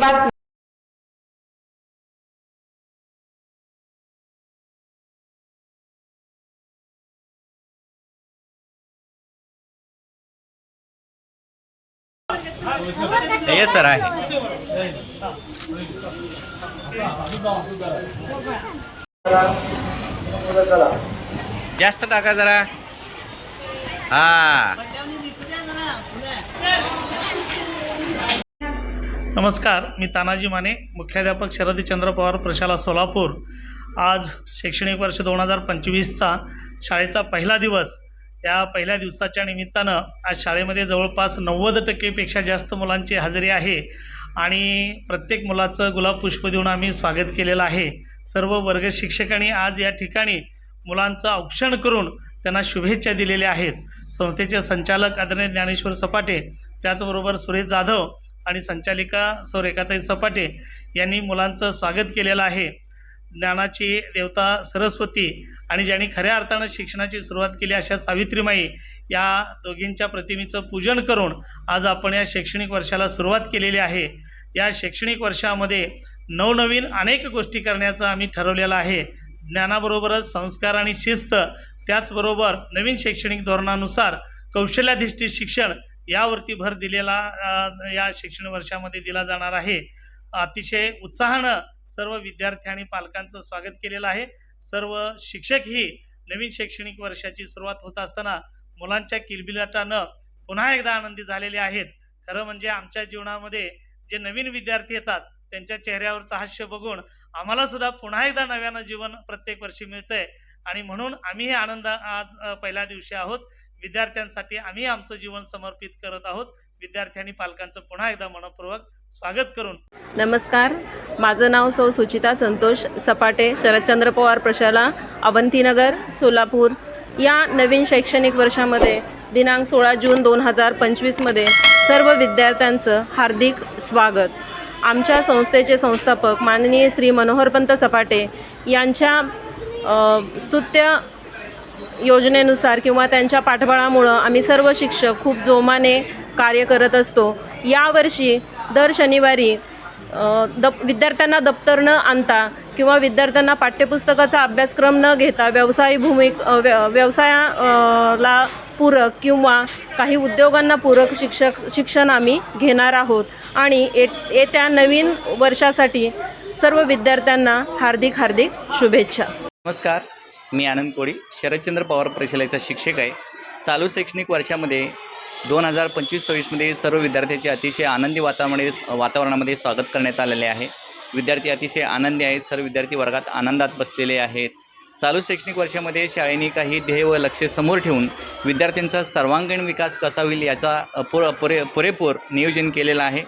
बातमी हे सर आहे. जास्त टाका जरा. हा. नमस्कार मी तानाजी माने मुख्याध्यापक शरदचंद्र पवार प्रशाला सोलापूर. आज शैक्षणिक वर्ष दोन हजार पंचवीसचा शाळेचा पहिला दिवस. या पहिल्या दिवसाच्या निमित्तानं आज शाळेमध्ये जवळपास नव्वद टक्केपेक्षा जास्त मुलांची हजेरी आहे आणि प्रत्येक मुलाचं गुलाब पुष्प देऊन आम्ही स्वागत केलेलं आहे. सर्व वर्ग शिक्षकांनी आज या ठिकाणी मुलांचं औक्षण करून त्यांना शुभेच्छा दिलेल्या आहेत. संस्थेचे संचालक आदरणीय ज्ञानेश्वर सपाटे त्याचबरोबर सुरेश जाधव आणि संचालिका सौ रेखाताई सपाटे यांनी मुलांचं स्वागत केलेलं आहे. ज्ञानाची देवता सरस्वती आणि ज्यांनी खऱ्या अर्थानं शिक्षणाची सुरुवात केली अशा सावित्रीमाई या दोघींच्या प्रतिमेचं पूजन करून आज आपण या शैक्षणिक वर्षाला सुरुवात केलेली आहे. या शैक्षणिक वर्षामध्ये नवनवीन अनेक गोष्टी करण्याचं आम्ही ठरवलेलं आहे. ज्ञानाबरोबरच संस्कार आणि शिस्त त्याचबरोबर नवीन शैक्षणिक धोरणानुसार कौशल्याधिष्ठित शिक्षण यावरती भर दिलेला या शैक्षणिक वर्षामध्ये दिला जाणार आहे. अतिशय उत्साहानं सर्व विद्यार्थी आणि पालकांचं स्वागत केलेलं आहे. सर्व शिक्षकही नवीन शैक्षणिक वर्षाची सुरुवात होत असताना मुलांच्या किलबिलाटानं पुन्हा एकदा आनंदी झालेले आहेत. खरं म्हणजे आमच्या जीवनामध्ये जे नवीन विद्यार्थी येतात त्यांच्या चेहऱ्यावरचं हास्य बघून आम्हाला सुद्धा पुन्हा एकदा नव्यानं जीवन प्रत्येक वर्षी मिळतंय. आणि म्हणून आम्ही हे आनंद आज पहिल्या दिवशी आहोत. विद्यार्थ्यांसाठी आम्ही आमचं जीवन समर्पित करत आहोत. विद्यार्थ्यांनी पालकांचं पुन्हा एकदा मनपूर्वक स्वागत करून. नमस्कार. माझं नाव सौ सुचिता संतोष सपाटे शरदचंद्र पवार प्रशाला अवंतीनगर सोलापूर. या नवीन शैक्षणिक वर्षामध्ये दिनांक सोळा जून दोन हजार पंचवीसमध्ये सर्व विद्यार्थ्यांचं हार्दिक स्वागत. आमच्या संस्थेचे संस्थापक माननीय श्री मनोहरपंत सपाटे यांच्या स्तुत्य योजनेनुसार किंवा त्यांच्या पाठबळामुळं आम्ही सर्व शिक्षक खूप जोमाने कार्य करत असतो. यावर्षी दर शनिवारी दप विद्यार्थ्यांना दप्तर न आणता किंवा विद्यार्थ्यांना पाठ्यपुस्तकाचा अभ्यासक्रम न घेता व्यवसाय भूमिक व्यवसायाला पूरक किंवा काही उद्योगांना पूरक शिक्षक शिक्षण आम्ही घेणार आहोत. आणि ये येत्या नवीन वर्षासाठी सर्व विद्यार्थ्यांना हार्दिक हार्दिक शुभेच्छा. नमस्कार. मी आनंद कोळी शरदचंद्र पवार परिषदेचा शिक्षक आहे. चालू शैक्षणिक वर्षामध्ये दोन हजार पंचवीस सव्वीसमध्ये सर्व विद्यार्थ्यांचे अतिशय आनंदी वातावरणामध्ये वातावरणामध्ये स्वागत करण्यात आलेले आहे. विद्यार्थी अतिशय आनंदी आहेत सर्व विद्यार्थी वर्गात आनंदात बसलेले आहेत. चालू शैक्षणिक वर्षामध्ये शाळेने काही ध्येय व लक्ष समोर ठेवून विद्यार्थ्यांचा सर्वांगीण विकास कसा होईल याचा अपुर पुरे पुरेपूर नियोजन केलेलं आहे.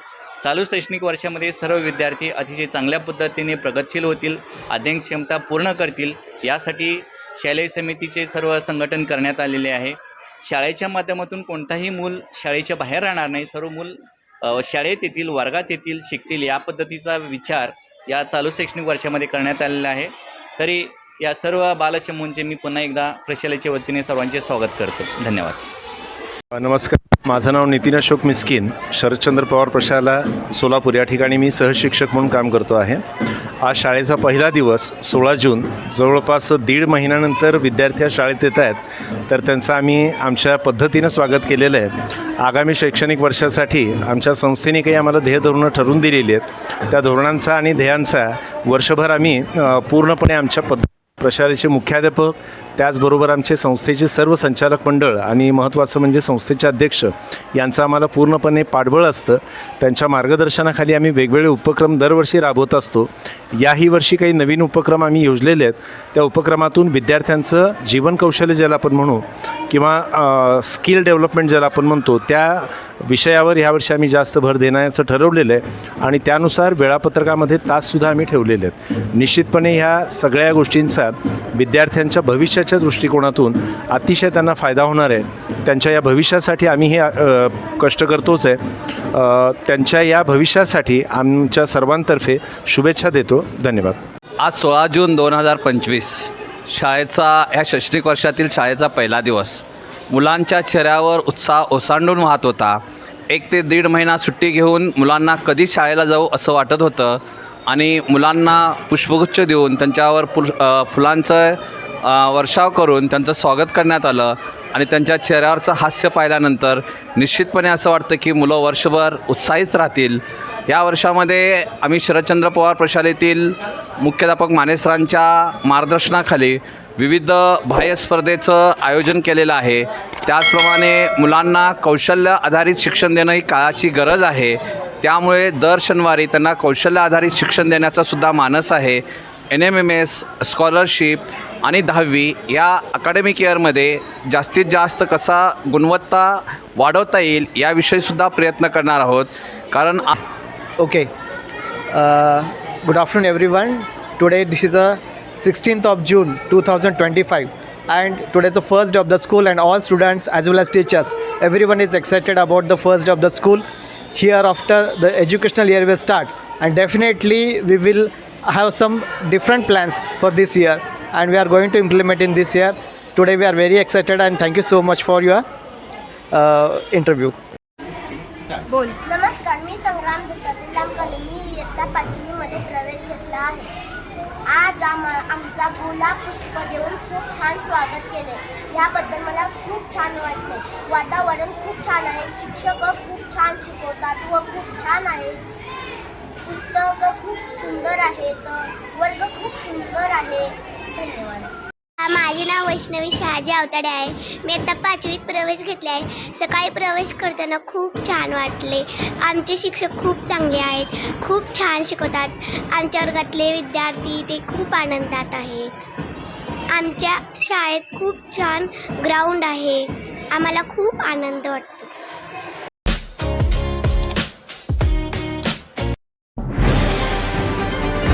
चालू शैक्षणिक वर्षामध्ये सर्व विद्यार्थी अतिशय चांगल्या पद्धतीने प्रगतशील होतील अध्ययन क्षमता पूर्ण करतील यासाठी शालेय समितीचे सर्व संघटन करण्यात आलेले आहे. शाळेच्या माध्यमातून कोणताही मूल शाळेच्या बाहेर राहणार नाही. सर्व मूल शाळेत येतील वर्गात येतील शिकतील या पद्धतीचा विचार या चालू शैक्षणिक वर्षामध्ये करण्यात आलेला आहे. तरी या सर्व बालचमूंचे मी पुन्हा एकदा प्रशालेच्या वतीने सर्वांचे स्वागत करतो. धन्यवाद. नमस्कार. माझं नाव नितीन अशोक मिस्किन. शरदचंद्र पवार प्रशाला सोलापूर. या ठिकाणी मी सहशिक्षक म्हणून काम करतो आहे. आज शाळेचा पहिला दिवस सोळा जून. जवळपास दीड महिन्यानंतर विद्यार्थी शाळेत येत आहेत. तर त्यांचं आम्ही आमच्या पद्धतीनं स्वागत केलेलं आहे. आगामी शैक्षणिक वर्षासाठी आमच्या संस्थेने काही आम्हाला ध्येय धोरणं ठरवून दिलेली आहेत. त्या धोरणांचा आणि ध्येयांचा वर्षभर आम्ही पूर्णपणे आमच्या पद्ध प्रशालेचे मुख्याध्यापक त्याचबरोबर आमचे संस्थेचे सर्व संचालक मंडळ आणि महत्त्वाचं म्हणजे संस्थेचे अध्यक्ष यांचं आम्हाला पूर्णपणे पाठबळ असतं. त्यांच्या मार्गदर्शनाखाली आम्ही वेगवेगळे उपक्रम दरवर्षी राबवत असतो. याही वर्षी काही नवीन उपक्रम आम्ही योजलेले आहेत. त्या उपक्रमातून विद्यार्थ्यांचं जीवन कौशल्य ज्याला आपण म्हणू किंवा स्किल डेव्हलपमेंट ज्याला आपण म्हणतो त्या विषयावर ह्यावर्षी आम्ही जास्त भर देण्याचं ठरवलेलं आहे. आणि त्यानुसार वेळापत्रकामध्ये ताससुद्धा आम्ही ठेवलेले आहेत. निश्चितपणे ह्या सगळ्या गोष्टींचा विद्यार्थ्यांच्या भविष्याच्या दृष्टिकोनातून अतिशय त्यांना फायदा होणार आहे. त्यांच्या या भविष्यासाठी आम्ही हे कष्ट करतोच आहे. त्यांच्या या भविष्यासाठी आमच्या सर्वांतर्फे शुभेच्छा देतो. धन्यवाद. आज सोळा जून दोन हजार पंचवीस शाळेचा ह्या शैक्षणिक वर्षातील शाळेचा पहिला दिवस. मुलांच्या चेहऱ्यावर उत्साह ओसांडून वाहत होता. एक ते दीड महिना सुट्टी घेऊन मुलांना कधी शाळेला जाऊ असं वाटत होतं आणि मुलांना पुष्पगुच्छ देऊन त्यांच्यावर पुल फुलांचं वर्षाव करून त्यांचं स्वागत करण्यात आलं आणि त्यांच्या चेहऱ्यावरचं हास्य पाहिल्यानंतर निश्चितपणे असं वाटतं की मुलं वर्षभर उत्साहित राहतील. या वर्षामध्ये आम्ही शरदचंद्र पवार प्रशालेतील मुख्याध्यापक मानेसरांच्या मार्गदर्शनाखाली विविध बाह्य स्पर्धेचं आयोजन केलेलं आहे. त्याचप्रमाणे मुलांना कौशल्य आधारित शिक्षण देणं ही काळाची गरज आहे. त्यामुळे दर शनिवारी त्यांना कौशल्य आधारित शिक्षण देण्याचा सुद्धा मानस आहे. N M M S scholarship आणि दहावी या अकॅडमिक इयरमध्ये जास्तीत जास्त कसा गुणवत्ता वाढवता येईल याविषयीसुद्धा प्रयत्न करणार आहोत. कारण okay good afternoon everyone today this is a sixteenth of June two thousand twenty five and टुडेचं first first of the school and all students as well as teachers everyone is excited about the first of the school school. Hereafter, the educational year will start, and definitely we will have some different plans for this year, and we are going to implement in this year. Today, we are very excited, and thank you so much for your uh, interview. नमस्कार मी संग्राम दत्तात्रय लांबकले मी इयत्ता पाचवीमध्ये प्रवेश घेतला आहे आज आम आमचा गुलाब पुष्प देऊन खूप छान स्वागत केले. याबद्दल मला खूप छान वाटले. वातावरण खूप छान आहे. शिक्षक खूप छान शिकवतात व खूप छान आहेत पुस्तकं खूप सुंदर आहेत. वर्ग खूप सुंदर आहे. धन्यवाद. माझे नाव वैष्णवी शहाजी अवताडे आहे. मी आता पाचवीत प्रवेश घेतला आहे. सकाळी प्रवेश करताना खूप छान वाटले. आमचे शिक्षक खूप चांगले आहेत. खूप छान शिकवतात. आमच्या वर्गातले विद्यार्थी ते खूप आनंदात आहेत. आमच्या शाळेत खूप छान ग्राउंड आहे. आम्हाला खूप आनंद वाटतो.